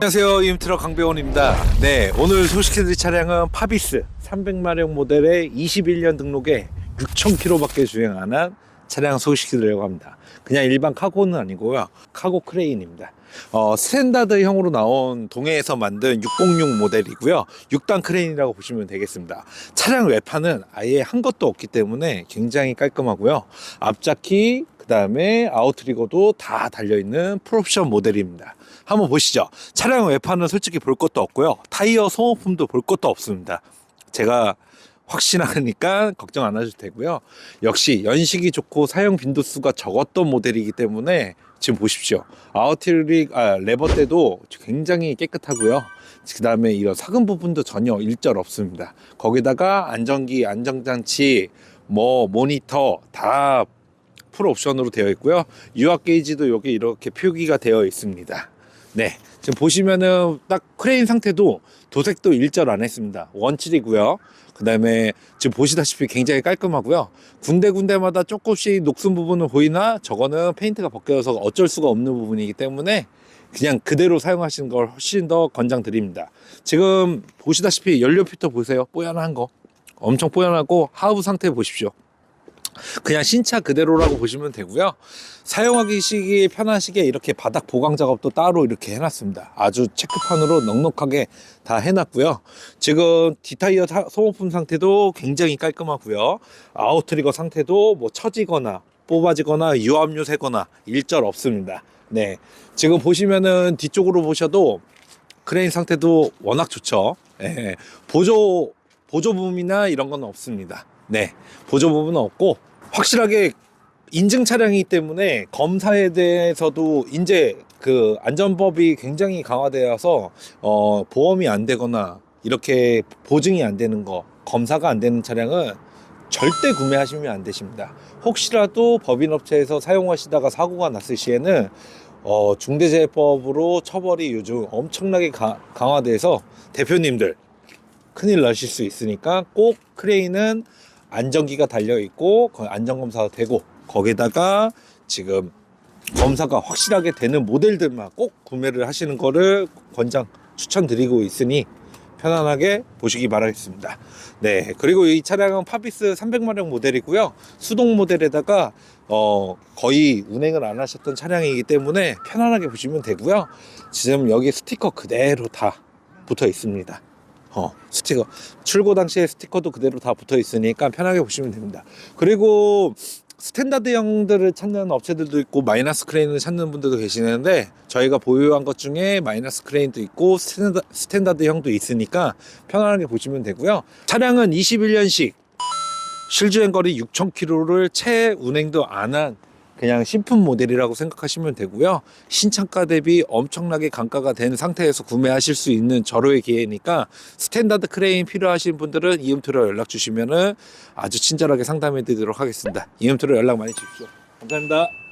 안녕하세요. 임트럭 강배원입니다. 네 오늘 소식해드릴 차량은 파비스 300마력 모델의 21년 등록에 6,000km밖에 주행 안 한 차량 소식해드리려고 합니다. 그냥 일반 카고는 아니고요. 카고 크레인입니다. 어, 스탠다드형으로 나온 동해에서 만든 606 모델이고요. 6단 크레인이라고 보시면 되겠습니다. 차량 외판은 아예 한 것도 없기 때문에 굉장히 깔끔하고요. 앞자키 그 다음에 아웃트리거도 다 달려있는 풀옵션 모델입니다 한번 보시죠. 차량 외판은 솔직히 볼 것도 없고요. 타이어 소모품도 볼 것도 없습니다. 제가 확신하니까 걱정 안 하셔도 되고요. 역시 연식이 좋고 사용 빈도수가 적었던 모델이기 때문에 지금 보십시오. 아웃트릭 아, 레버 때도 굉장히 깨끗하고요. 그 다음에 이런 사근 부분도 전혀 일절 없습니다. 거기다가 안전기, 안정장치, 뭐 모니터 다 풀 옵션으로 되어 있고요. 유압 게이지도 여기 이렇게 표기가 되어 있습니다. 네. 지금 보시면은 딱 크레인 상태도 도색도 일절 안 했습니다. 원칠이고요. 그 다음에 지금 보시다시피 굉장히 깔끔하고요. 군데군데마다 조금씩 녹슨 부분은 보이나 저거는 페인트가 벗겨져서 어쩔 수가 없는 부분이기 때문에 그냥 그대로 사용하시는 걸 훨씬 더 권장드립니다. 지금 보시다시피 연료 필터 보세요. 뽀얀한 거. 엄청 뽀얀하고 하부 상태 보십시오. 그냥 신차 그대로라고 보시면 되고요. 사용하기 시기 편하시게 이렇게 바닥 보강 작업도 따로 이렇게 해놨습니다. 아주 체크판으로 넉넉하게 다 해놨고요. 지금 디타이어 사- 소모품 상태도 굉장히 깔끔하고요. 아웃트리거 상태도 뭐 처지거나 뽑아지거나 유압류 새거나 일절 없습니다. 네. 지금 보시면은 뒤쪽으로 보셔도 크레인 상태도 워낙 좋죠. 예. 보조 보조 부분이나 이런 건 없습니다. 네. 보조 부분은 없고 확실하게 인증 차량이기 때문에 검사에 대해서도 이제 그 안전법이 굉장히 강화되어서 어 보험이 안 되거나 이렇게 보증이 안 되는 거 검사가 안 되는 차량은 절대 구매하시면 안 되십니다. 혹시라도 법인업체에서 사용하시다가 사고가 났을 시에는 어, 중대재해법으로 처벌이 요즘 엄청나게 가- 강화돼서 대표님들 큰일 나실 수 있으니까 꼭 크레인은 안전기가 달려 있고 안전 검사가 되고 거기다가 지금 검사가 확실하게 되는 모델들만 꼭 구매를 하시는 거를 권장 추천드리고 있으니 편안하게 보시기 바라겠습니다. 네. 그리고 이 차량은 파비스 300마력 모델이고요. 수동 모델에다가 어, 거의 운행을 안 하셨던 차량이기 때문에 편안하게 보시면 되고요. 지금 여기 스티커 그대로 다 붙어 있습니다. 어, 스티커. 출고 당시에 스티커도 그대로 다 붙어 있으니까 편하게 보시면 됩니다. 그리고 스탠다드형들을 찾는 업체들도 있고 마이너스 크레인을 찾는 분들도 계시는데 저희가 보유한 것 중에 마이너스 크레인도 있고 스탠다, 스탠다드형도 있으니까 편안하게 보시면 되고요. 차량은 21년식 실주행 거리 6,000km를 채 운행도 안 한 그냥 신품 모델이라고 생각하시면 되고요. 신차가 대비 엄청나게 강가가 된 상태에서 구매하실 수 있는 절호의 기회니까 스탠다드 크레인 필요하신 분들은 이음투로 연락 주시면은 아주 친절하게 상담해 드리도록 하겠습니다. 이음투로 연락 많이 주십시오. 감사합니다.